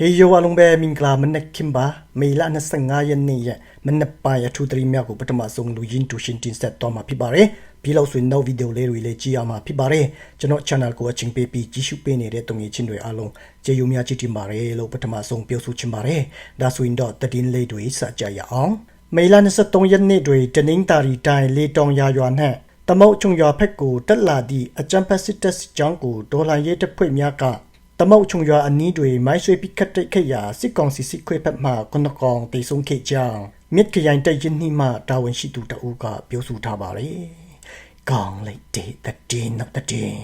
ဟေယောအလုံးပဲမင်္ဂလာမနက်ခင်ပါမေလ25ရက်နေ့ရက်မနက်ပိုင်းအထူးသတိမြောက်ကိုပထမဆုံးလူရင်းတူရှင်တင်ဆက်တော့မှာဖြစ်ပါတယ်ပြီးလို့ဆိုရင်နောက်ဗီဒီယိုလေးတွေလည်းကြည့်ရမှာဖြစ်ပါတယ်ကျွန်တော် channel ကိုအချင်းပေးပြီးကြည့်ရှုပေးနေတဲ့တုံငယ်ချင်းတွေအားလုံးကျေးဇူးများကြီးတင်ပါတယ်လို့ပထမဆုံးပြောဆိုချင်ပါတယ်ဒါဆိုရင်တော့တည်င်းလေးတွေစကြရအောင်မေလ23ရက်နေ့တွေတနင်္သာရီတိုင်းလေတောင်ရွာရွာနဲ့တမုတ်ချုံရွာဖက်ကိုတက်လာသည့်အကြံဖက်စစ်တပ်စစ်ကြောင်းကိုဒေါ်လာရဲတပ်ဖွဲ့များက တမုတ်ချုံရွာအနီးတွေမိုင်းဆွေပစ်ခတ်တိုက်ခတ်ရာစစ်ကောင်စီစစ်ခွေးဖက်မှခုနကောင်တေဆုံးခဲ့ကြောင်းမြစ်ခရိုင်တိုက်ရင်နှိမှတာဝန်ရှိသူတအုပ်ကပြောဆိုထားပါတယ်။ကောင်းလိုက်တဲ့တည်နောက်တည်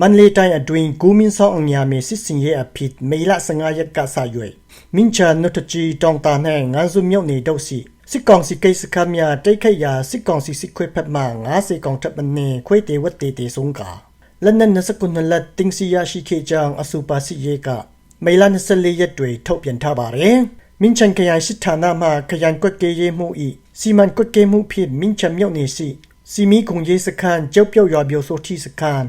မန်လေးတိုင်းအတွင်းကိုမင်းဆောင်အညာမေစစ်စင်ရဲ့အဖြစ်မေလ15ရက်ကစရွေမင်းချာနုတချီတောင်တာနဲ့ငန်းစုမြုပ်နေတော့စီစစ်ကောင်စီကိစ္စခမများတိတ်ခတ်ရာစစ်ကောင်စီစစ်ခွေးဖက်မှ90ကောင်ထပ်မနေခွေးတေဝတ်တေတေဆုံးကာ လက်နက်နစကုနလက်တင်းစီရရှိခေကြောင်အစူပါစီရေကမေလ24ရက်တွေထုတ်ပြန်ထားပါတယ်။မင်းချန်ခရိုင်စစ်ဌာနမှခရိုင်ကွက်ကေရေးမှုဤစီမံကွက်ကေမှုဖြစ်မင်းချန်မြုပ်နေစီစီမီကုံရေးစခန်းကြောက်ပြောက်ရွာ biểu ဆိုတီစခန်း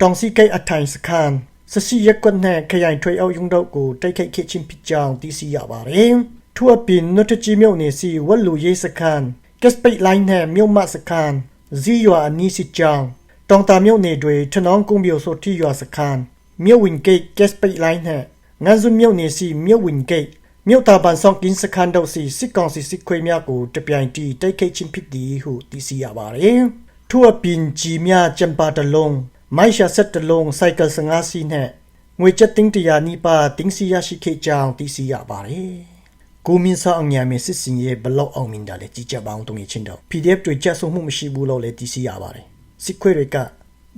တောင်စီကိတ်အထိုင်စခန်းစစီရက်ကွက်နဲ့ခရိုင်ထွေအောက်ယုံတော့ကိုတိုက်ခိုက်ခဲ့ခြင်းဖြစ်ကြောင်းသိရှိရပါတယ်။ထို့အပြင်နတ်တကြီးမြုပ်နေစီဝက်လူရေးစခန်းကက်စပိတ်လိုင်းနဲ့မြုပ်မစခန်းဇီရွာအနီးစစ်ကြောင်း တောင်တာမြုပ်နေတွေထနောင်းကုန်း biểu ဆိုတီရွာစခန်းမြုပ်ဝင်ဂိတ်ကက်စပိတ်လိုင်းနဲ့ငန်းစွမြုပ်နေစီမြုပ်ဝင်ဂိတ်မြို့တာပန်ဆောင်ကင်းစခန်းတို့စီစစ်ကောင်စီစစ်ခွေးများကိုတပြိုင်တည်းတိုက်ခိုက်ခြင်းဖြစ်သည်ဟုသိရှိရပါတယ်။ထို့အပြင်ကြီးများကြံပါတလုံးမိုက်ရှာဆက်တလုံးစိုက်ကယ်15စီးနဲ့ငွေချက်တင်းတရာနီးပါးတင်းစီရရှိခဲ့ကြောင်းသိရှိရပါတယ်။ကိုမင်းဆောင်အညာမေစစ်စင်ရဲ့ဘလောက်အောင်မြင်တာလဲကြည်ကြပါအောင်တုံးရချင်းတော့ PDF တွေကြက်ဆုံးမှုမရှိဘူးလို့လည်းသိရှိရပါတယ်။ စစ်ခွေးတွေက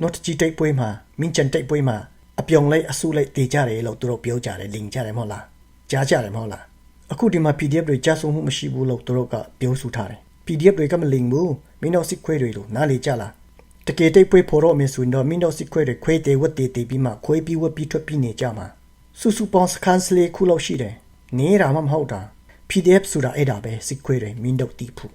not ကြီးတိတ်ပွဲမှာမင်းချန်တိတ်ပွဲမှာအပြုံလိုက်အဆုလိုက်တေကြတယ်လို့သူတို့ပြောကြတယ်လင်ကြတယ်မဟုတ်လားကြားကြတယ်မဟုတ်လားအခုဒီမှာ PDF တွေကြားဆုံးမှုမရှိဘူးလို့သူတို့ကပြောဆိုထားတယ် PDF တွေကမလင်ဘူးမင်းတို့စစ်ခွေးတွေလို့နားလေကြလားတကယ်တိတ်ပွဲဖို့တော့မင်းဆိုရင်တော့မင်းတို့စစ်ခွေးတွေခွေးတေဝတ်တေတေပြီးမှခွေးပြီးဝတ်ပြီးထွက်ပြီးနေကြမှာစုစုပေါင်းစကန်စလေခုလောက်ရှိတယ်နေတာမှမဟုတ်တာ PDF ဆိုတာအဲ့ဒါပဲစစ်ခွေးတွေမင်းတို့တီးဖို့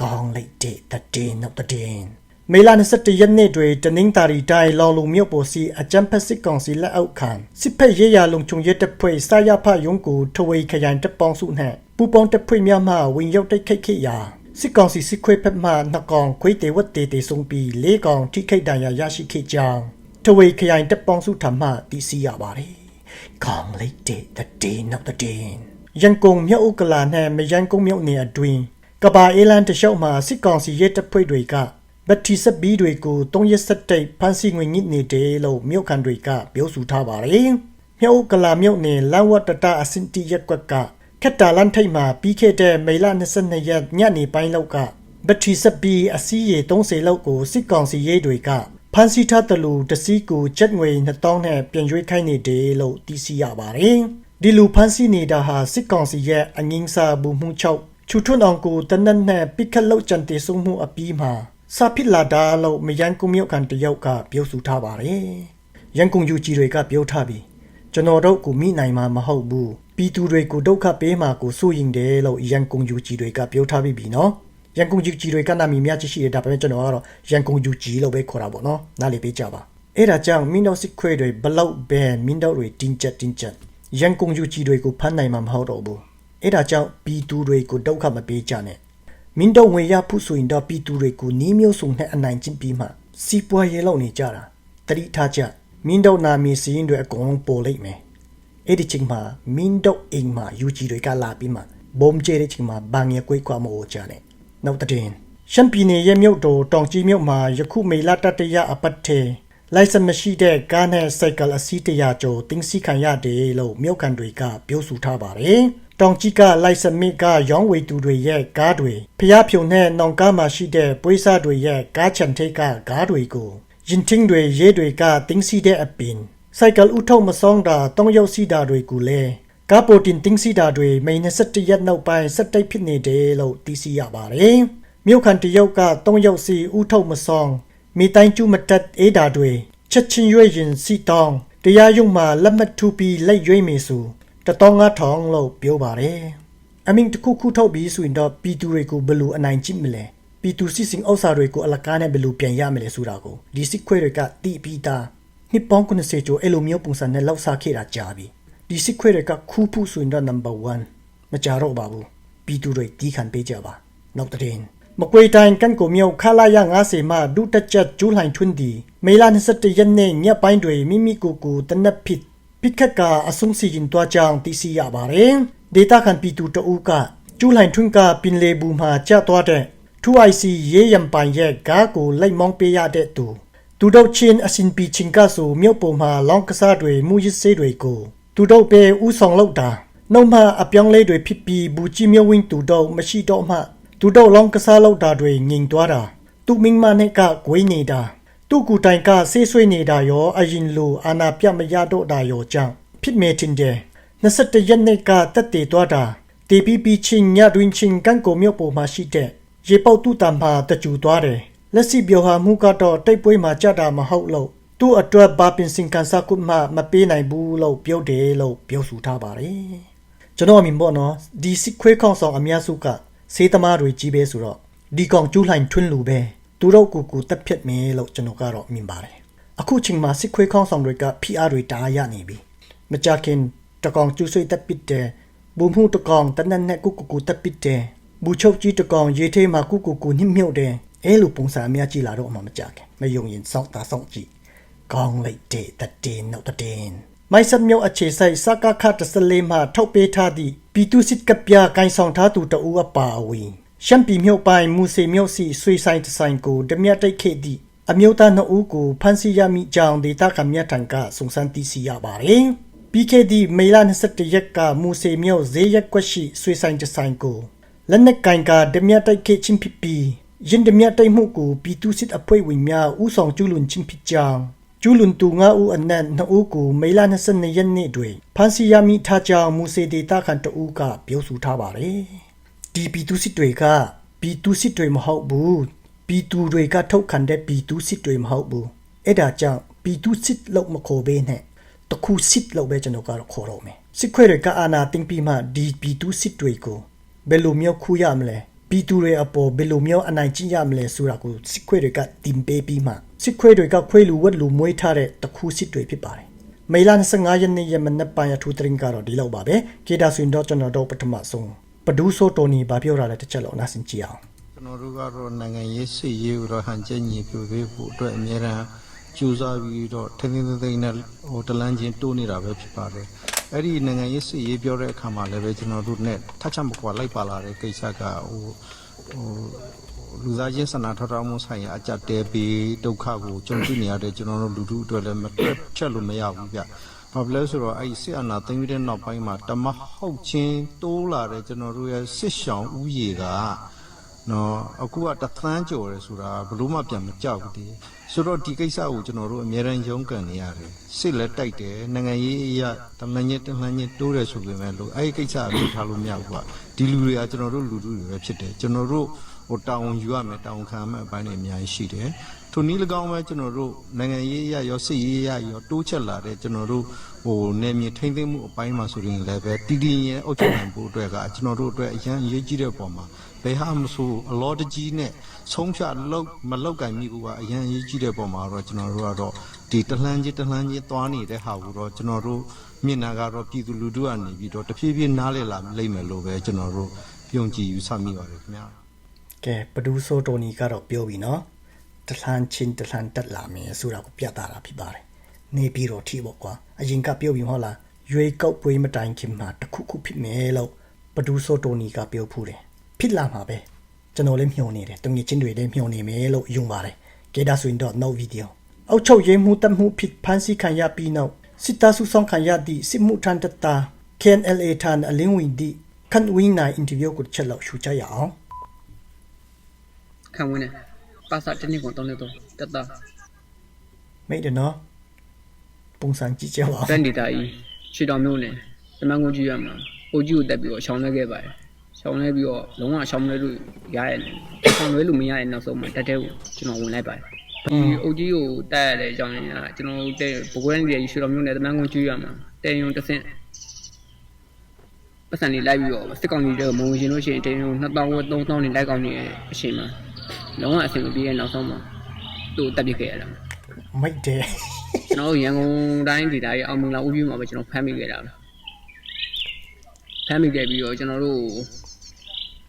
ကောင်းလိုက်တဲ့တည်နောက်တည် မေလ21ရက်နေ့တွင်တနင်္သာရီတိုင်းလော်လုံမြို့ပေါ်စီအကြံဖက်စစ်ကောင်စီလက်အောက်ခံစစ်ဖက်ရေးရာလုံခြုံရေးတပ်ဖွဲ့စာရဖရုံးကိုထဝေခရိုင်တပ်ပေါင်းစုနှင့်ပူပေါင်းတပ်ဖွဲ့များမှဝင်ရောက်တိုက်ခိုက်ခဲ့ရာစစ်ကောင်စီစစ်ခွေးဖက်မှနှစ်ကောင်ခွေးတေဝတ်တေတေဆုံးပြီးလေးကောင်ထိခိုက်ဒဏ်ရာရရှိခဲ့ကြောင်းထဝေခရိုင်တပ်ပေါင်းစုထံမှသိရှိရပါသည်။ကောင်းလိုက်တဲ့တည်နောက်တည်ရန်ကုန်မြို့ဥက္ကလာနှင့်မရန်ကုန်မြို့နယ်အတွင်းကဘာအေလန်တလျှောက်မှာစစ်ကောင်စီရဲတပ်ဖွဲ့တွေက ဘတ်တီဆက်ဘီတွေကို3ရက်ဆက်တိတ်ဖန်စီငွေညစ်နေတယ်လို့မြို့ခံတွေကပြောဆိုထားပါတယ်။မြောက်ကလာမြို့နယ်လန်ဝတ်တတအစင်တီရက်ကွက်ကခက်တာလန်ထိတ်မှာပြီးခဲ့တဲ့မေလ22ရက်ညနေပိုင်းလောက်ကဘတ်တီဆက်ဘီအစီးရေ30လောက်ကိုစစ်ကောင်စီရဲတွေကဖန်စီထားတယ်လို့တစည်းကိုချက်ငွေ2000နဲ့ပြန်ရွေးခိုင်းနေတယ်လို့သိရှိရပါတယ်။ဒီလူဖန်စီနေတာဟာစစ်ကောင်စီရဲ့အငင်းစားဘူးမှုချုပ်ချူထွန်းအောင်ကိုတနက်နဲ့ပိခတ်လောက်ကြံတေဆုံးမှုအပြီးမှာ စာဖြစ်လာတာလို့မယန်ကုမြို့ကန်တယောက်ကပြောဆိုထားပါတယ်။ရန်ကုန်ယူကြီးတွေကပြောထားပြီးကျွန်တော်တို့ကိုမိနိုင်မှာမဟုတ်ဘူး။ပြည်သူတွေကိုဒုက္ခပေးမှာကိုစိုးရင်တယ်လို့ရန်ကုန်ယူကြီးတွေကပြောထားပြီးပြီနော်။ရန်ကုန်ယူကြီးတွေကနာမည်များချရှိတယ်ဒါပေမဲ့ကျွန်တော်ကတော့ရန်ကုန်ယူကြီးလို့ပဲခေါ်တာပေါ့နော်။နားလေပေးကြပါ။အဲ့ဒါကြောင့်မင်းတို့စစ်ခွေတွေဘလောက်ပဲမင်းတို့တွေတင်းကျပ်တင်းကျပ်ရန်ကုန်ယူကြီးတွေကိုဖမ်းနိုင်မှာမဟုတ်တော့ဘူး။အဲ့ဒါကြောင့်ပြည်သူတွေကိုဒုက္ခမပေးကြနဲ့ မင်းတို့ဝင်ရဖို့ဆိုရင်တော့ပြည်သူတွေကိုနီးမျိုးစုံနဲ့အနိုင်ကျင့်ပြီးမှစီးပွားရေးလုပ်နေကြတာတတိထားကြမင်းတို့နာမည်စီးရင်တွေအကုန်လုံးပေါ်လိုက်မယ်အဲ့ဒီချိန်မှာမင်းတို့အိမ်မှာယူကြီးတွေကလာပြီးမှဘုံကျဲတဲ့ချိန်မှာဘန်ရကွေးကွာမို့ကြတယ်နောက်တဲ့ရှမ်းပြည်နယ်ရဲ့မြို့တော်တောင်ကြီးမြို့မှာယခုမေလတတရအပတ်ထဲလိုင်စင်မရှိတဲ့ကားနဲ့စိုက်ကယ်အစီးတရာကျော်တင်းစီခံရတယ်လို့မြို့ကန်တွေကပြောဆိုထားပါတယ် တောင်ကြီးကလိုက်စမစ်ကရောင်းဝေသူတွေရဲ့ကားတွေဖျားဖြုံနဲ့နောင်ကားမှာရှိတဲ့ပွေးစားတွေရဲ့ကားချန်ထိတ်ကကားတွေကိုရင်ချင်းတွေရဲတွေကတင်းစီတဲ့အပင်စိုက်ကယ်ဥထုံမဆောင်တာတောင်းရောက်စီတာတွေကိုလည်းကားပိုတင်တင်းစီတာတွေမိနစ်7ရက်နောက်ပိုင်းစက်တိတ်ဖြစ်နေတယ်လို့သိရှိရပါတယ်မြို့ခံတယောက်ကတောင်းရောက်စီဥထုံမဆောင်မိတိုင်းကျူမတက်အေးတာတွေချက်ချင်းရွေရင်စီတောင်းတရားရုံမှာလက်မှတ်ထူပြီးလက်ရွေးမေဆို တတောင်းငါထောင်လို့ပြောပါတယ်အမင်းတခုခုထုတ်ပြီးဆိုရင်တော့ပြည်သူတွေကိုဘယ်လိုအနိုင်ကျင့်မလဲပြည်သူစစ်စင်ဥစ္စာတွေကိုအလကားနဲ့ဘယ်လိုပြန်ရမလဲဆိုတာကိုဒီစစ်ခွေတွေကတိပြီးသားနှစ်ပေါင်း90ကျော်အဲ့လိုမျိုးပုံစံနဲ့လောက်စားခဲ့တာကြာပြီဒီဒီစစ်ခွေတွေကခူးဖူးဆိုရင်တော့ number 1မကြတော့ပါဘူးပြည်သူတွေတီးခံပေးကြပါနောက်တဲ့ရင်မကွေတိုင်းကန်ကိုမြောက်ခလာရ90မှာဒုတက်ချက်ကျူးလှိုင်ထွန်းဒီမေလာ27ရက်နေ့ညပိုင်းတွေမိမိကိုယ်ကိုတနက်ဖြစ် ပိခက်ကအဆုံစီရင်တွားကြောင်းသိရှိရပါတယ်ဒေတာခံပြည်သူတအူးကကျူးလှိုင်ထွန်းကပင်လေဘူးမှာကြာသွားတဲ့ 2IC ရေးရံပိုင်ရဲ့ကားကိုလိုက်မောင်းပေးရတဲ့သူသူတို့ချင်းအစင်ပီချင်းကဆိုမြို့ပေါ်မှာလောင်းကစားတွေမူရစ်စေးတွေကိုသူတို့ပဲဥဆောင်လောက်တာနှုတ်မှအပြောင်းလဲတွေဖြစ်ပြီးဘူကြီးမြို့ဝင်းသူတို့မရှိတော့မှသူတို့လောင်းကစားလောက်တာတွေငြိမ်သွားတာသူမင်းမနဲ့ကဂွေးနေတာ သူကူတိုင်ကဆေးဆွေးနေတာရောအရင်လိုအာနာပြမရတော့တာရောကြောင့်ဖြစ်မေတင်တယ်21ရက်နေ့ကတက်တည်သွားတာတီပီပီချင်းညတွင်ချင်းကန်ကိုမြို့ပေါ်မှာရှိတဲ့ရေပေါက်တူတံမှာတကြူသွားတယ်လက်စီပြောဟာမှုကတော့တိတ်ပွဲမှာကြတာမဟုတ်လို့သူ့အတွက်ဘာပင်စင်ကန်စာကုမှမပေးနိုင်ဘူးလို့ပြောတယ်လို့ပြောဆိုထားပါတယ်ကျွန်တော်အမြင်ပေါ့နော်ဒီစစ်ခွေးခေါင်းဆောင်အများစုကစေးသမားတွေကြီးပဲဆိုတော့ဒီကောင်ကျူးလှိုင်ထွန်းလူပဲ သူတို့ကူကူတက်ဖြတ်မယ်လို့ကျွန်တော်ကတော့မြင်ပါတယ်အခုချိန်မှာစစ်ခွေးခေါင်းဆောင်တွေက PR တွေတားရနေပြီမကြခင်တကောင်ကျူးဆွေးတက်ပစ်တယ်ဘူမှုတကောင်တနက်နဲ့ကူကူကူတက်ပစ်တယ်ဘူချုပ်ကြီးတကောင်ရေထဲမှာကူကူကူနှိမ့်မြုပ်တယ်အဲလိုပုံစံအများကြီးလာတော့အမှမကြခင်မယုံရင်စောင့်တာစောင့်ကြည့်ကောင်းလိုက်တဲ့တတင်နောက်တတင်မိုက်ဆတ်မျိုးအခြေဆိုင်စကားခတ်တစလေးမှာထုတ်ပေးထားသည့်ပီတူစစ်ကပြကိုင်းဆောင်ထားသူတအူအပါအဝင် ရှမ်ပီမျိုးပိုင်းမူစေမျိုးစီဆွေဆိုင်တဆိုင်ကိုဓမြတိတ်ခဲ့သည့်အမျိုးသားနှစ်ဦးကိုဖမ်းဆီးရမိကြောင်းဒေတာကမြတ်ထံကစုံစမ်းသိရှိရပါတယ်ပြီးခဲ့သည့်မေလ21ရက်ကမူစေမျိုးဈေးရက်ကွက်ရှိဆွေဆိုင်တဆိုင်ကိုလက်နက်ကင်ကဓမြတိတ်ခဲ့ချင်းဖြစ်ပြီးရင်ဒမြတ်တိုင်မှုကိုပြည်သူစစ်အဖွဲ့ဝင်များဥဆောင်ကျူးလွန်ခြင်းဖြစ်ကြောင်းကျူးလွန်သူငါဦးအနက်နှစ်ဦးကိုမေလ22ရက်နေ့တွင်ဖမ်းဆီးရမိထားကြောင်းမူစေဒေတာခန်တဦးကပြောဆိုထားပါတယ်။ ဒီပြည်သူစစ်တွေကပြည်သူစစ်တွေမဟုတ်ဘူးပြည်သူတွေကထုတ်ခံတဲ့ပြည်သူစစ်တွေမဟုတ်ဘူးအဲ့ဒါကြောင့်ပြည်သူစစ်လို့မခေါ်ဘဲနဲ့တခုစစ်လို့ပဲကျွန်တော်ကတော့ခေါ်တော့မယ်စစ်ခွေတွေကအာနာတင်ပြီးမှဒီပြည်သူစစ်တွေကိုဘယ်လိုမျိုးခူးရမလဲပြည်သူတွေအပေါ်ဘယ်လိုမျိုးအနိုင်ကျင့်ရမလဲဆိုတာကိုစစ်ခွေတွေကတင်ပေးပြီးမှစစ်ခွေတွေကခွေးလူဝက်လူမွေးထားတဲ့တခုစစ်တွေဖြစ်ပါတယ်။မေလ25ရက်နေ့ရမနက်ပိုင်းအထူးသတင်းကတော့ဒီလောက်ပါပဲ။ကေတာဆွင်တော့ကျွန်တော်တို့ပထမဆုံး ပဒူးဆိုတိုနီဘာပြောတာလဲတစ်ချက်လောက်နားဆင်ကြည့်အောင်ကျွန်တော်တို့ကတော့နိုင်ငံရေးစစ်ရေးကိုတော့ဟန်ချက်ညီပြပေးဖို့အတွက်အများရန်ကြိုးစားပြီးတော့ထင်းထင်းသိမ်းသိမ်းနဲ့ဟိုတလန်းချင်းတိုးနေတာပဲဖြစ်ပါတယ်။အဲ့ဒီနိုင်ငံရေးစစ်ရေးပြောတဲ့အခါမှာလည်းပဲကျွန်တော်တို့ ਨੇ ထပ်ချမကွာလိုက်ပါလာတဲ့ကိစ္စကဟိုဟိုလူသားချင်းစနာထောက်ထားမှုဆိုင်ရာအကြက်တဲပြီးဒုက္ခကိုကြုံတွေ့နေရတဲ့ကျွန်တော်တို့လူထုအတွက်လည်းမတွက်ချက်လို့မရဘူးဗျ။ ဘာဖြစ်လဲဆိုတော့အဲ့ဒီစစ်အာဏာသိမ်းပြီးတဲ့နောက်ပိုင်းမှာတမဟုတ်ချင်းတိုးလာတဲ့ကျွန်တော်တို့ရဲ့စစ်ရှောင်ဥယေကနော်အခုကတသန်းကျော်တယ်ဆိုတာဘလို့မှပြန်မကြောက်ဘူးဒီဆိုတော့ဒီကိစ္စကိုကျွန်တော်တို့အများရန်ရုန်းကန်နေရတယ်စစ်လက်တိုက်တယ်နိုင်ငံရေးအရာတမန်ညက်တမန်ညက်တိုးတယ်ဆိုပေမဲ့လို့အဲ့ဒီကိစ္စအလုပ်ထားလို့မရဘူးကွာဒီလူတွေကကျွန်တော်တို့လူလူတွေပဲဖြစ်တယ်ကျွန်တော်တို့ဟိုတောင်းယူရမယ်တောင်းခံရမယ်အပိုင်းတွေအများကြီးရှိတယ် ထိုနည်း၎င်းပဲကျွန်တော်တို့နိုင်ငံရေးအရာရောစစ်ရေးအရာရောတိုးချက်လာတဲ့ကျွန်တော်တို့ဟိုနေမြေထိမ့်သိမ်းမှုအပိုင်းမှာဆိုရင်လည်းပဲတည်တည်ရင်အုပ်ချုပ်နိုင်ဖို့အတွက်ကကျွန်တော်တို့အတွက်အရန်အရေးကြီးတဲ့ပုံမှာဘယ်ဟာမဆိုအလောတကြီးနဲ့ဆုံးဖြတ်လောက်မလောက်ကင်မိဘူးကအရန်အရေးကြီးတဲ့ပုံမှာတော့ကျွန်တော်တို့ကတော့ဒီတလှမ်းကြီးတလှမ်းကြီးသွားနေတဲ့ဟာကိုတော့ကျွန်တော်တို့မြင်နာကတော့ပြည်သူလူထုကနေပြီးတော့တဖြည်းဖြည်းနားလည်လာလိမ့်မယ်လို့ပဲကျွန်တော်တို့ယုံကြည်ယူဆမိပါတယ်ခင်ဗျာကဲပဒူးဆိုတိုနီကတော့ပြောပြီနော်တ လှန်ချင်းတလှန်တက်လာမယ်ဆိုတာကိုပြသတာဖြစ်ပါတယ်နေပြီးတော့ထိပေါ့ကွာအရင်ကပြောပြီးမဟုတ်လားရွေကောက်ပွေးမတိုင်ခင်မှာတခုခုဖြစ်မယ်လို့ပဒူးဆိုတိုနီကပြောဖူးတယ်ဖြစ်လာမှာပဲကျွန်တော်လည်းမျှော်နေတယ်တငယ်ချင်းတွေလည်းမျှော်နေမယ်လို့ယုံပါတယ်ကဲဒါဆိုရင်တော့ no video အောက်ချုပ်ရေးမှုတပ်မှုဖြစ်ဖန်စီခံရပြီးနောက်စစ်သားစုဆောင်ခံရသည့်စစ်မှုထမ်းတပ်သား KNLA ထံအလင်းဝင်သည့်ခန့်ဝင်းနိုင်အင်တာဗျူးကိုတစ်ချက်လောက်ရှုကြရအောင်ခံဝင်တယ် ပါစာတစ်နှစ်ကို3နှစ်တော့တက်တာမိတ်တယ်နော်ပုံစံကြည့်ကြပါဦးတန်ဒေတာကြီးခြေတော်မျိုးနဲ့တမန်ကုန်ကြည့်ရမှာအိုကြီးကိုတက်ပြီးတော့ရှောင်းလဲခဲ့ပါတယ်ရှောင်းလဲပြီးတော့လုံးဝရှောင်းလဲလို့ရရတယ်ရှောင်းလဲလို့မရတဲ့နောက်ဆုံးမှာတက်တဲ့ကိုကျွန်တော်ဝင်လိုက်ပါတယ်ဒီအိုကြီးကိုတက်ရတဲ့အကြောင်းရင်းကကျွန်တော်တို့တဲ့ဘကွဲနေရခြေတော်မျိုးနဲ့တမန်ကုန်ကြည့်ရမှာတဲယုံတစ်ဆင့်ပတ်စံလေးလိုက်ပြီးတော့စစ်ကောင်ကြီးတွေကမုံရှင်လို့ရှိရင်တဲယုံ2000ဝက်3000နေလိုက်ကောင်းနေတဲ့အချိန်မှာ လုံးဝအဆင်မပြေတဲ့နောက်ဆုံးမှာသူ့ကိုတက်ပြစ်ခဲ့ရတာမိတ်တယ်ကျွန်တော်တို့ရန်ကုန်တိုင်းဒေသရဲ့အောင်မင်္ဂလာဥပြမှာပဲကျွန်တော်ဖမ်းမိခဲ့တာပဲဖမ်းမိခဲ့ပြီးတော့ကျွန်တော်တို့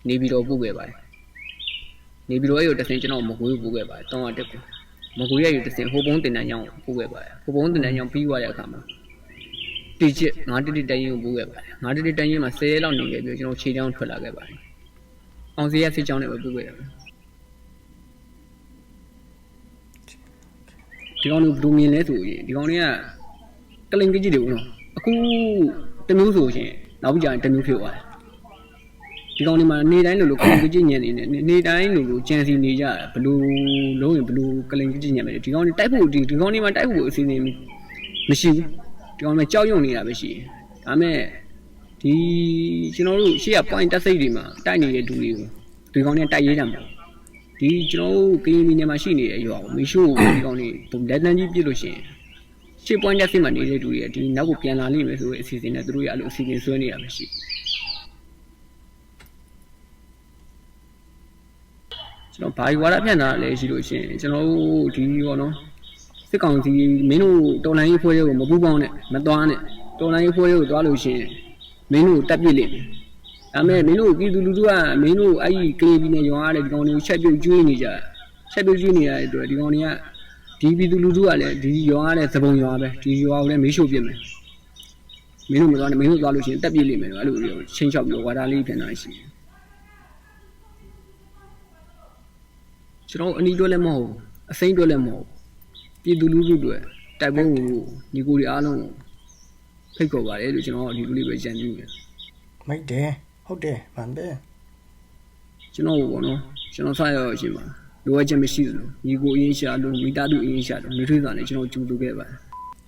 နေပြီးတော့ပို့ခဲ့ပါတယ်နေပြီးတော့အဲ့ကိုတစ်စင်ကျွန်တော်မကွေးပို့ခဲ့ပါတယ်တောင်းရတက်ကိုမကွေးရဲ့ကိုတစ်စင်ဟိုပုံးတင်တန်းကြောင်းပို့ခဲ့ပါတယ်ဟိုပုံးတင်တန်းကြောင်းပြီးသွားတဲ့အခါမှာတိကျငါတိတိတန်းရင်ကိုပို့ခဲ့ပါတယ်ငါတိတိတန်းရင်မှာ10ရက်လောက်နေခဲ့ပြီးတော့ကျွန်တော်ခြေချောင်းထွက်လာခဲ့ပါတယ်အောင်စီရစစ်ချောင်းနဲ့ပဲပို့ခဲ့တယ် ဒီကောင်တို့ဘယ်လိုမြင်လဲဆိုရင်ဒီကောင်တွေကကလိန်ကြီးတွေဦးနော်အခုတစ်မျိုးဆိုရင်နောက်ပြီးကြရင်တစ်မျိုးဖြစ်သွားတယ်ဒီကောင်တွေမှာနေတိုင်းလိုလိုကလိန်ကြီးညံနေနေနေတိုင်းလိုလိုကြံစီနေကြတယ်ဘယ်လိုလုံးရင်ဘယ်လိုကလိန်ကြီးညံမယ်ဒီကောင်တွေတိုက်ဖို့ဒီဒီကောင်တွေမှာတိုက်ဖို့အစီအစဉ်မရှိဘူးဒီကောင်တွေကြောက်ရွံ့နေတာပဲရှိတယ်ဒါမဲ့ဒီကျွန်တော်တို့ရှေ့က point တက်စိတ်တွေမှာတိုက်နေတဲ့လူတွေကိုဒီကောင်တွေတိုက်ရေးကြမှာ ဒီကျွန်တော်တို့ကရင်ပြည်နယ်မှာရှိနေတဲ့ရွာကိုမေရှိုးကိုဒီကောင်တွေလက်တန်းကြီးပြစ်လို့ရှိရင်ရှစ်ပွိုင်းတက်စစ်မှနေတဲ့လူတွေကဒီနောက်ကိုပြန်လာလိမ့်မယ်ဆိုတဲ့အစီအစဉ်နဲ့သူတို့ရအဲ့လိုအစီအစဉ်ဆွဲနေတာပဲရှိကျွန်တော်ဘာယူဝါဒပြန်တာလဲရှိလို့ရှိရင်ကျွန်တော်တို့ဒီရောနော်စစ်ကောင်စီမင်းတို့တော်လိုင်းရေးဖွဲ့တွေကိုမပူးပေါင်းနဲ့မသွားနဲ့တော်လိုင်းရေးဖွဲ့တွေကိုသွားလို့ရှိရင်မင်းတို့တက်ပြစ်လိမ့်မယ် ဒါပေမဲ့မင်းတို့ပြည်သူလူထုကမင်းတို့အဲ့ဒီကလေးပြည်နယ်ရွာရတဲ့ဒီကောင်တွေကိုချက်ပြုတ်ကျွေးနေကြချက်ပြုတ်ကျွေးနေရတဲ့အတွက်ဒီကောင်တွေကဒီပြည်သူလူထုကလည်းဒီရွာကလည်းသဘုံရွာပဲဒီရွာကိုလည်းမေးရှို့ပြစ်မယ်မင်းတို့မသွားနဲ့မင်းတို့သွားလို့ရှိရင်တက်ပြစ်လိမ့်မယ်လို့အဲ့လိုမျိုးချင်းချောက်ပြီးဝါဒလေးပြန်လာရှိတယ်ကျွန်တော်အနီးတွဲလည်းမဟုတ်ဘူးအစိမ့်တွဲလည်းမဟုတ်ဘူးပြည်သူလူထုတွေတိုက်ပွဲကိုညီကိုတွေအားလုံးကိုဖိတ်ခေါ်ပါတယ်လို့ကျွန်တော်ဒီလိုလေးပဲကြံပြတယ်မိုက်တယ် ဟုတ်တယ်မှန်တယ်ကျွန်တော်ဘောနော်ကျွန်တော်ဆက်ရောက်အရှင်ပါလိုအပ်ချက်မရှိသလိုညီကိုအရင်ရှာလို့မိသားစုအရင်ရှာလို့နှွေးထွေးစာနဲ့ကျွန်တော်ကြိုးတူခဲ့ပါတယ်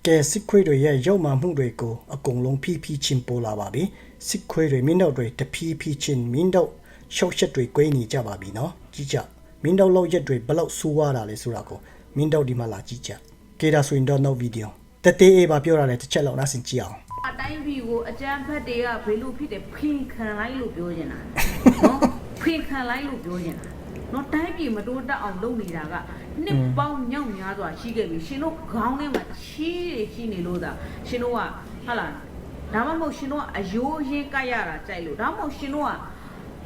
ကဲစစ်ခွေးတွေရဲ့ရုပ်မာမှုတွေကိုအကုန်လုံးဖိဖိချင်းပေါ်လာပါပြီစစ်ခွေးတွေမင်းတို့တွေတဖြည်းဖြည်းချင်းမင်းတို့ရှောက်ချက်တွေ꿰နေကြပါပြီနော်ကြည့်ကြမင်းတို့လောက်ရက်တွေဘလောက်ဆူရတာလဲဆိုတာကိုမင်းတို့ဒီမှာလာကြည့်ကြကဲဒါဆိုရင်တော့နောက်ဗီဒီယိုတတေးအေးပါပြောတာလဲတစ်ချက်လောက်နားဆင်ကြည့်အောင် အတိုင်းပြည်ကိုအကြမ်းဖက်တွေကဘယ်လိုဖြစ်တယ်ဖင်ခံလိုက်လို့ပြောနေတာနော်ဖင်ခံလိုက်လို့ပြောနေတာနော်တိုင်းပြည်မတိုးတက်အောင်လုပ်နေတာကနှစ်ပေါင်းညောင်များစွာရှိခဲ့ပြီရှင်တို့ခေါင်းထဲမှာချီးတွေရှိနေလို့သာရှင်တို့ကဟာလားဒါမှမဟုတ်ရှင်တို့ကအယိုးအရေးကတ်ရတာကြိုက်လို့ဒါမှမဟုတ်ရှင်တို့က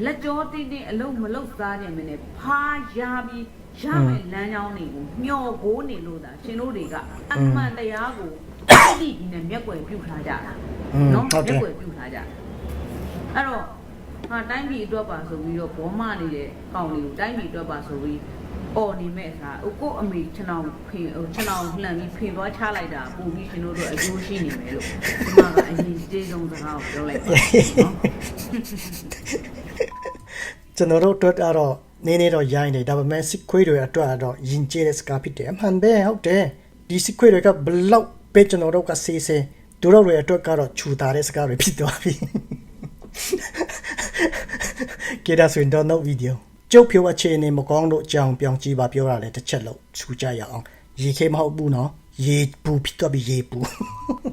လက်ကြောတင်းတင်းအလုံးမလုံးစားကြမယ်နဲ့ဖားရပြီးရမယ်လမ်းကြောင်းတွေကိုမျောကိုနေလို့သာရှင်တို့တွေကအမှန်တရားကို အဲ့ဒီဒီနဲ့မျက်ွယ်ပြုတ်ထားကြတာ อืม နော် ဟုတ်တယ် ရက်ွယ်ပြုတ်ထားကြတယ်အဲ့တော့ဟာတိုင်းပြည်အတွက်ပါဆိုပြီးတော့ဘောမနေတဲ့ကောင်လေးကိုတိုင်းပြည်အတွက်ပါဆိုပြီးអော်နေမဲ့အခါဟိုကို့အမေခြံအောင်ဖင်ဟိုခြံအောင်လှန်ပြီးဖင်သွားချလိုက်တာပို့ပြီးရှင်တို့တို့အကျိုးရှိနေမယ်လို့ဒီမှာကအရင်ကျေးဇူးစကားကိုပြောလိုက်ပါနော် ကျွန်တော်တို့အတွက်ကတော့နေနေတော့ရိုင်းတယ်ဒါပေမဲ့စစ်ခွေးတွေအတွက်ကတော့ယဉ်ကျေးတဲ့စကားဖြစ်တယ်အမှန်ပဲဟုတ်တယ်ဒီစစ်ခွေးတွေကဘလောက် ပဲကျွန်တော်တို့ကစေးစေးသူတို့တွေအတွက်ကတော့ခြူတာတဲ့စကားတွေဖြစ်သွားပြီကဲဒါဆိုရင်တော့နောက်ဗီဒီယိုကျုပ်ဖြိုအခြေအနေမကောင်းတို့အကြောင်းပြောင်းကြည့်ပါပြောတာလေတစ်ချက်လို့ခြူကြရအောင်ရေခဲမဟုတ်ဘူးနော်ရေပူဖြစ်သွားပြီရေပူ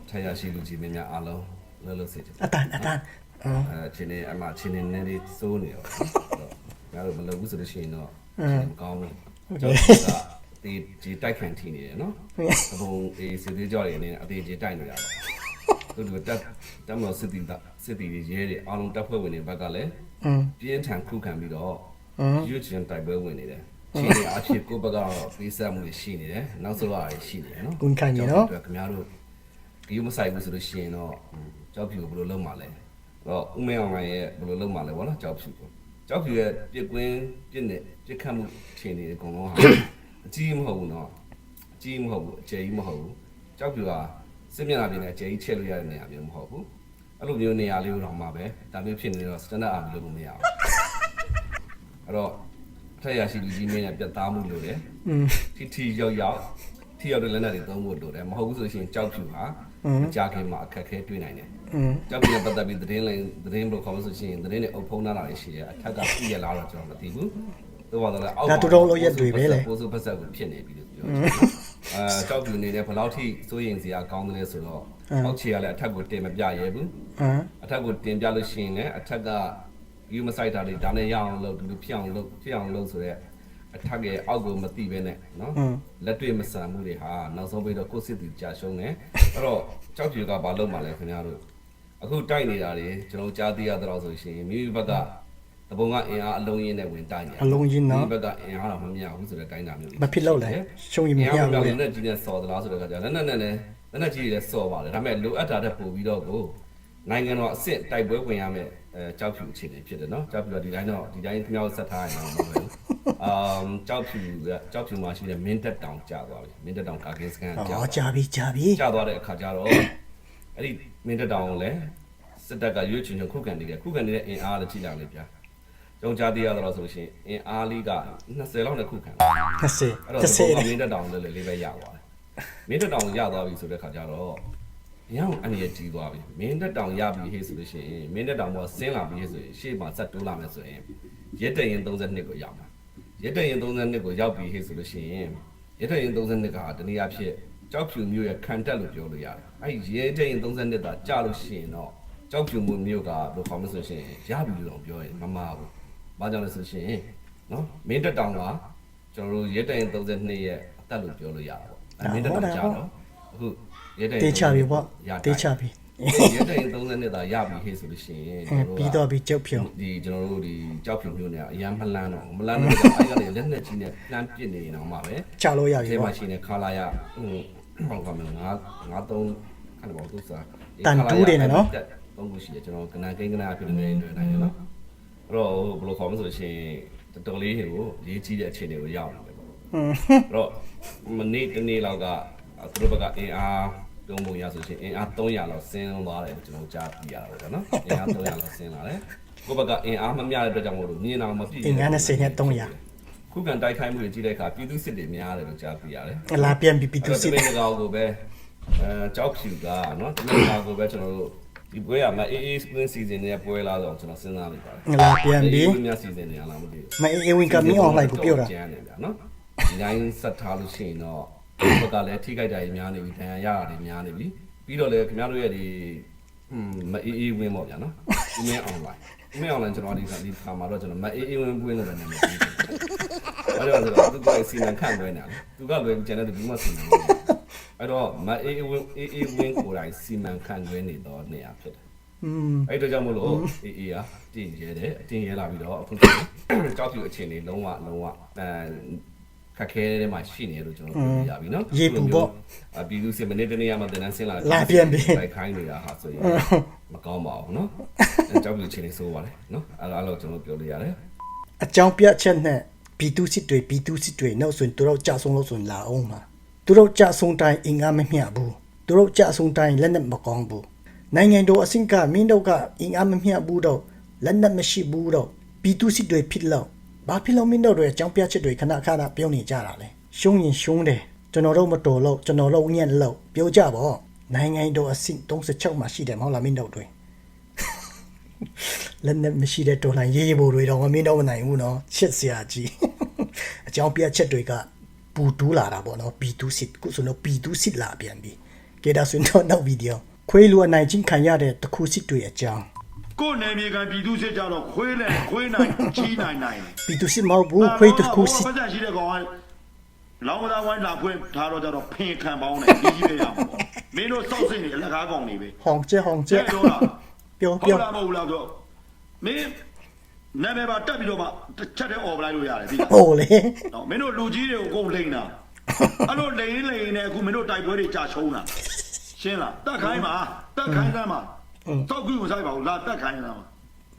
ထရရှိလူကြီးမင်းများအားလုံးလှလှစေချင်အတန်အတန်အော်အဲချင်းနေအမချင်းနေနေလေးစိုးနေရောငါတို့မလုပ်ဘူးဆိုလို့ရှိရင်တော့မကောင်းဘူးကျွန်တော်က ဒီဒီတိုက်ခံထီနေတယ်နော်အဘုံအေးစစ်သေးကြော်တွေအနေနဲ့အသေးကြီးတိုက်နေတာပါတို့တို့တက်တက်မလို့စစ်တီတာစစ်တီတွေရဲတွေအားလုံးတက်ဖွဲ့ဝင်တွေဘက်ကလည်းอืมပြင်းထန်ခုခံပြီးတော့ရွတ်ချင်တိုက်ပွဲဝင်နေတယ်ချင်းနေအဖြစ်ကိုဘက်ကတော့ပေးဆက်မှုတွေရှိနေတယ်နောက်ဆုံးရတယ်ရှိနေတယ်နော်ကွန်ခံနေနော်အတွက်ခင်ဗျားတို့ဒီမဆိုင်ဘူးဆိုလို့ရှိရင်တော့ကြောက်ဖြူကိုဘယ်လိုလုပ်မှာလဲတော့ဦးမင်းအောင်ရဲ့ဘယ်လိုလုပ်မှာလဲဗောနော်ကြောက်ဖြူကိုကြောက်ဖြူရဲ့ပြစ်ကွင်းပြစ်နဲ့ပြစ်ခတ်မှုထင်နေအကုန်လုံးဟာ အကြီးမဟုတ်ဘူးနော်အကြီးမဟုတ်ဘူးအကျယ်ကြီးမဟုတ်ဘူးကြောက်ပြူကစစ်မျက်နှာပြင်နဲ့အကျယ်ကြီးချက်လို့ရတဲ့နေရာမျိုးမဟုတ်ဘူးအဲ့လိုမျိုးနေရာလေးကိုတော့မှာပဲဒါမျိုးဖြစ်နေတော့ standard အာမလို့မရဘူးအဲ့တော့ထက်ရရှိလူကြီးမင်းရဲ့ပြတ်သားမှုလို့တယ်ထိထိရောက်ရောက်ထိရောက်တဲ့လက်နက်တွေသုံးဖို့လို့တယ်မဟုတ်ဘူးဆိုရင်ကြောက်ဖြူဟာမကြခင်မှာအခက်ခဲတွေ့နိုင်တယ်ကြောက်ဖြူနဲ့ပတ်သက်ပြီးသတင်းလိုင်းသတင်းဘလို့ခေါ်လို့ဆိုရင်သတင်းတွေအုပ်ဖုံးတာတွေရှိတယ်အထက်ကပြည့်ရလားတော့ကျွန်တော်မသိဘူး သို့ပါတော့လည်းအောက်ဒါတူတုံးလို့ရက်တွေပဲလေပိုးစုဖက်ဆက်ကိုဖြစ်နေပြီလို့ပြောတယ်အဲကြောက်ဖြူအနေနဲ့ဘယ်လောက်ထိစိုးရင်စရာကောင်းတယ်လဲဆိုတော့အောက်ခြေကလည်းအထက်ကိုတင်မပြရဲဘူးဟမ်အထက်ကိုတင်ပြလို့ရှိရင်လည်းအထက်ကယူမဆိုင်တာတွေဒါနဲ့ရအောင်လုပ်ဒီလိုဖြစ်အောင်လုပ်ဖြစ်အောင်လုပ်ဆိုတော့အထက်ရဲ့အောက်ကိုမသိပဲနဲ့နော်လက်တွေ့မဆန်မှုတွေဟာနောက်ဆုံးပြီးတော့ကိုယ့်စစ်တီကြာရှုံးတယ်အဲ့တော့ကြောက်ဖြူကဘာလုပ်မှလဲခင်ဗျားတို့အခုတိုက်နေတာတွေကျွန်တော်ကြားသိရတော့ဆိုရှင်မိမိဘက်က တပုံကအင်အားအလုံးရင်းနဲ့ဝင်တိုက်နေအလုံးကြီးနော်မိမိဘက်ကအင်အားတော့မမြဘူးဆိုတဲ့တိုင်းတာမျိုးမဖြစ်လို့လဲရှုံးရင်မရဘူးဘူးလေလေလက်နဲ့ကြီးနဲ့စော်သလားဆိုတဲ့ခါကျလက်နဲ့နဲ့လည်းလက်နဲ့ကြီးတွေလည်းစော်ပါတယ်ဒါပေမဲ့လိုအပ်တာတဲ့ပို့ပြီးတော့ကိုနိုင်ငံတော်အစ်စ်တိုက်ပွဲဝင်ရမယ်အဲကြောက်ဖြူအခြေအနေဖြစ်တယ်နော်ကြောက်ဖြူကဒီတိုင်းတော့ဒီတိုင်းမြောက်ဆက်ထားရင်တော့မဟုတ်ဘူးအမ်ကြောက်ဖြူကကြောက်ဖြူမှာရှိတဲ့မင်းတက်တောင်ကြာသွားပြီမင်းတက်တောင်ကာကင်းစကန်ကြာဟောကြာပြီကြာပြီကြာသွားတဲ့အခါကျတော့အဲ့ဒီမင်းတက်တောင်ကိုလည်းစစ်တပ်ကရွေးချယ်ချင်ခုခံနေတယ်ခုခံနေတဲ့အင်အားလည်းကြည့်လာလေဗျာ ကြောင်ကြားသေးရတော့ဆိုလို့ရှိရင်အင်အားလေးက20လောက်နဲ့ခုခံတယ်20 အဲ့တော့ဒီ30ကောင်ကမင်းတက်တောင်လည်းလေးပဲရသွားတယ်မင်းတက်တောင်ရသွားပြီဆိုတဲ့ခါကျတော့ညောင်အနေနဲ့ကြီးသွားပြီမင်းတက်တောင်ရပြီဟေ့ဆိုလို့ရှိရင်မင်းတက်တောင်ကဆင်းလာပြီဟေ့ဆိုရင်ရှေ့မှာဆက်တိုးလာမယ်ဆိုရင်ရက်တရင်32ကိုရောက်မှာရက်တရင်32ကိုရောက်ပြီဟေ့ဆိုလို့ရှိရင်ရက်တရင်32ကတနည်းအားဖြင့်ကြောက်ဖြူမျိုးရဲ့ခံတက်လို့ပြောလို့ရတယ်အဲ့ဒီရဲတရင်32ကကြာလို့ရှိရင်တော့ကြောက်ဖြူမျိုးကဘယ်လိုခေါ်မလဲဆိုရှင်ရပြီလို့တော့ပြောရင်မမဘူး ဘာကြောင့်လဲဆိုရှင်နော်မင်းတက်တောင်က ကျွန်တော်တို့ရဲတိုင်32ရဲ့အသက်လို့ပြောလို့ရတာပေါ့အမင်းတက်တော့ကြာတော့အခုရဲတိုင် တေးချပြီပေါ့တေးချပြီ ရဲတိုင်32တာရပြီဟေ့ဆိုလို့ရှိရင် အဲပြီးတော့ပြီးကြောက်ဖြုံ ဒီကျွန်တော်တို့ဒီကြောက်ဖြူမျိုးเนี่ยအရန်မလန်းတော့မလန်းတော့အဲ့ကနေလက်နဲ့ကြီးနဲ့လှမ်းပစ်နေရင်တော့မှပဲ ချလို့ရပြီ ဒီမှာ ပေါ့ ရှိနေခါလာရဟိုဟောကမငါငါသုံးခဏပေါ့သူစား တန်တူးတယ်နော် သုံးခုရှိတယ်ကျွန်တော်ကနန်ကိန်းကနာဖြစ်နေတွေ့နိုင်တယ်နော်အဲ့ တော့ဘယ်လိုခေါ်မလဲဆိုလို့ရှိရင်တော်တော်လေးဟိုရေးကြီးတဲ့အခြေအနေကိုရောက်နေတယ်ပေါ့อืมအဲ့တော့မနေ့တနေ့လောက်ကသူတို့ဘက်ကအင်အားတုံးပုံရဆိုရှင်အင်အား300လောက်ဆင်းသွားတယ်လို့ကျွန်တော်ကြားပြရတာပေါ့နော်အင်အား300လောက်ဆင်းလာတယ်ကိုယ့်ဘက်ကအင်အားမမျှတဲ့အတွက်ကြောင့်မို့လို့မြင်အောင်မပြည့်အင်အား20နဲ့300ခုခံတိုက်ခိုက်မှုတွေကြီးတဲ့အခါပြည်သူစစ်တွေများတယ်လို့ကြားပြရတယ်လာပြန်ပြီးပြီးသူစစ်အဲ့တော့ဒီကောင်ကိုပဲအဲကြောက်ဖြူကနော်ဒီကောင်ကိုပဲကျွန်တော်တို့ ဒီပွဲကမအေးအေး spring season နဲ့ပွဲလာတော့ကျွန်တော်စဉ်းစားနေပါတယ်လာပြန်ပြီး ဒီမြ season တွေလားမသိဘူးမအေးဝင်ကမင်းအောင်လိုက်ကိုပြောတာ ကျန်းနေဗျာနော်ဒီတိုင်းဆက်ထားလို့ရှိရင်တော့ဘက်ကလည်းထိခိုက်တာတွေများနေပြီဒဏ်ရာရတာတွေများနေပြီပြီးတော့လည်းခင်ဗျားတို့ရဲ့ဒီဟွန်းမအေးအေးဝင်းပေါ့ဗျာနော်ဒီမင်း online ဒီမင်း online ကျွန်တော်ဒီခါဒီခါမှာတော့ကျွန်တော်မအေးအေးဝင်းပွင့်လို့လည်းနာမည်ကြီးတယ်အဲ့တော့ဆိုတော့သူကစီမံခန့်လွဲနေတာလေသူကလွယ်ကျန်တဲ့သူမှစီမံ အဲ့တော့မအေးအေးဝင်းအေးအေးဝင်းကိုယ်တိုင်စီမံခန့်လွဲနေတော့နေရာဖြစ်တယ်อืมအဲ့တော့ကြောင့်မို့လို့အေးအေးဟာတင်ရဲတယ်အတင်ရဲလာပြီးတော့အခုဆိုရင်ကြောက်ဖြူအခြေအနေလုံးဝလုံးဝအဲခက်ခဲတဲ့မှာရှိနေလို့ကျွန်တော်ပြောပြရပြီနော်အပြည်သူစစ်မနေ့တနေ့ကမှတင်တန်းဆင်းလာတိုက်ခိုင်းနေတာဟာဆိုရင်မကောင်းပါဘူးနော်ကြောက်ဖြူအခြေအနေဆိုးပါလေနော်အဲ့ဒါတော့ကျွန်တော်ပြောလို့ရတယ်အကြောင်းပြချက်နဲ့ပြီးသူစစ်တွေပြီးသူစစ်တွေနောက်ဆိုရင်သူတို့ကြာဆုံးလို့ဆိုရင်လာအောင်မှာ သူတို့ကြဆုံတိုင်းအင်္ဂါမမျှဘူးသူတို့ကြဆုံတိုင်းလက်နဲ့မကောင်းဘူးနိုင်ငံတော်အစင်ကမင်းတို့ကအင်အားမမျှဘူးတော့လက်နက်မရှိဘူးတော့ပြည်သူစစ်တွေဖြစ်လို့ဘာဖြစ်လို့မင်းတို့တွေအကြောင်းပြချက်တွေခဏခဏပြောနေကြတာလဲရှုံးရင်ရှုံးတယ်ကျွန်တော်တို့မတော်လို့ကျွန်တော်တို့ညံ့လို့ပြောကြပါနိုင်ငံတော်အစင်36မှာရှိတယ်မဟုတ်လားမင်းတို့တွေလက်နက်မရှိတဲ့တော်လှန်ရေးဘိုးတွေတော့မင်းတို့မနိုင်ဘူးနော်ချစ်စရာကြီးအကြောင်းပြချက်တွေက ပူတူးလာတာပေါ့နော် B2 sit ခုဆိုတော့ B2 sit လာပြန်ပြီကဲဒါဆိုတော့နောက်ဗီဒီယိုခွေးလူအနိုင်ချင်းခံရတဲ့တခုစစ်တွေအကြောင်းကိုနယ်မြေကပြည်သူစစ်ကြတော့ခွေးနဲ့ခွေးနိုင်ကြီးနိုင်နိုင်ပြည်သူစစ်မဟုတ်ဘူးခွေးတခုစစ်ပတ်သက်ရှိတဲ့ကောင်ကလောင်းမသားဝိုင်းလာခွင့်ထားတော့ကြတော့ဖင်ခံပေါင်းတယ်ဒီကြီးပဲရမှာပေါ့မင်းတို့စောက်စစ်နေအလကားကောင်နေပဲဟောင်ကျဲဟောင်ကျဲပြောတာပြောပြောမဟုတ်လားမဟုတ်လားတော့မင်း နာမည်ပါတက်ပြီးတော့မှတစ်ချက်တည်းអော်ပလိုက်လို့ရတယ်ပြီလားဟိုလေနော်မင်းတို့လူကြီးတွေကိုကုန်လိမ့်တာအဲ့လိုလိမ့်လိမ့်နေအခုမင်းတို့တိုက်ပွဲတွေကြာချုံးတာရှင်းလားတက်ခိုင်းပါတက်ခိုင်းစမ်းပါတောက်ကြည့်မဆိုင်ပါဘူးလာတက်ခိုင်းစမ်းပါ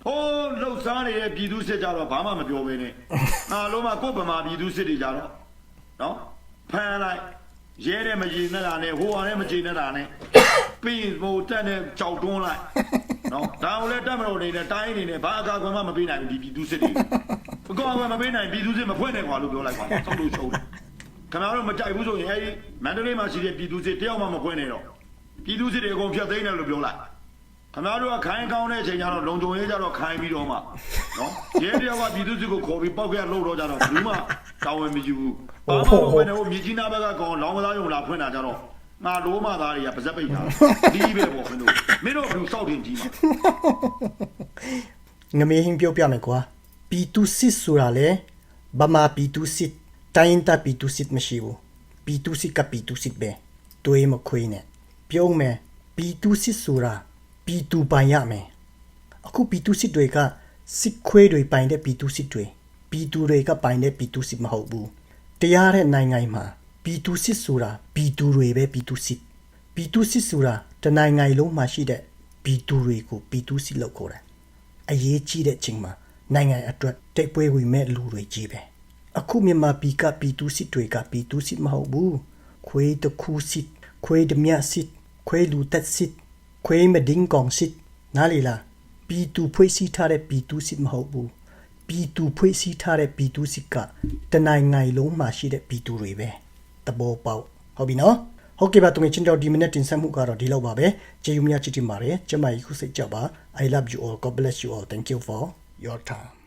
ဟိုးလှုပ်ရှားနေတဲ့ပြည်သူစစ်ကြတော့ဘာမှမပြောဘဲနဲ့အားလုံးကကိုယ့်ဗမာပြည်သူစစ်တွေကြတော့နော်ဖမ်းလိုက်ရဲတဲ့မကြီးနဲ့တာနဲ့ဟိုဟာနဲ့မကြီးနဲ့တာနဲ့ပြီးဟိုတက်နဲ့ကြောက်တွန်းလိုက် နော်ဒါကိုလည်းတက်မလို့နေနဲ့တိုင်းနေနဲ့ဘာအကာအကွယ်မှမပေးနိုင်ဘူးဒီပြည်သူစစ်တွေအကောင်အကွယ်မပေးနိုင်ပြည်သူစစ်မဖွင့်နဲ့ကွာလို့ပြောလိုက်ပါစောက်လို့ချုံတယ်ခင်ဗျားတို့မကြိုက်ဘူးဆိုရင်အဲဒီမန္တလေးမှာရှိတဲ့ပြည်သူစစ်တယောက်မှမဖွင့်နဲ့တော့ပြည်သူစစ်တွေအကုန်ဖျက်သိမ်းတယ်လို့ပြောလိုက်ခင်ဗျားတို့ကခိုင်းကောင်းတဲ့အချိန်ကျတော့လုံခြုံရေးကြတော့ခိုင်းပြီးတော့မှနော်ရဲတယောက်ကပြည်သူစစ်ကိုခေါ်ပြီးပောက်ပြလှုပ်တော့ကြတော့ဘူးမှတောင်းဝင်မယူဘူးဘာမှမဝင်တော့မြေကြီးနာဘက်ကကောင်လောင်းကစားရုံလာဖွင့်တာကြတော့ ငါလိုမသားတွေကပါဇက်ပိတ်တာဒီပဲပေါ့မင်းတို့မင်းတို့ဘယ်လိုစောက်တင်ကြီးမှာငမေဟင်းပြောပြမယ်ကွာပီတူးစစ်ဆိုတာလေဗမာပီတူးစစ်တိုင်းတာပီတူးစစ်မရှိဘူးပီတူးစစ်ကပီတူးစစ်ပဲတွေးမခွေးနဲ့ပြုံးမယ်ပီတူးစစ်ဆိုတာပပြည်သူပိုင်ရမယ်အခုပြည်သူစစ်တွေကစစ်ခွေးတွေပိုင်တဲ့ပြည်သူစစ်တွေပြည်သူတွေကပိုင်တဲ့ပြည်သူစစ်မဟုတ်ဘူးတရားတဲ့နိုင်ငံမှာ ပြည်သူစစ်ဆိုတာပြည်သူတွေပဲပြည်သူစစ်ပြည်သူစစ်ဆိုတာတနိုင်ငံလုံးမှာရှိတဲ့ပြည်သူတွေကိုပြည်သူစစ်လို့ခေါ်တယ်အရေးကြီးတဲ့ချိန်မှာနိုင်ငံအတွက်တိတ်ပွဲဝင်မဲ့လူတွေကြီးပဲအခုမြန်မာပြည်ကပြည်သူစစ်တွေကပြည်သူစစ်မဟုတ်ဘူးခွေးတခုစစ်ခွေးဒမြစစ်ခွေးလူတက်စစ်ခွေးမဒင်းကောင်စစ်နားလီလားပြည်သူဖွဲ့စည်းထားတဲ့ပြည်သူစစ်မဟုတ်ဘူးပြည်သူဖွဲ့စည်းထားတဲ့ပြည်သူစစ်ကတနိုင်ငံလုံးမှာရှိတဲ့ပြည်သူတွေပဲ တဘောပေါက်ဟုတ်ပြီနော်ဟုတ်ကဲ့ပါတုံးချင်းတော့ဒီမိနစ်တင်ဆက်မှုကတော့ဒီလောက်ပါပဲကျေးဇူးများချစ်တင်ပါတယ်ကျမကြီးခုစိတ်ကြပါ I love you all God bless you all thank you for your time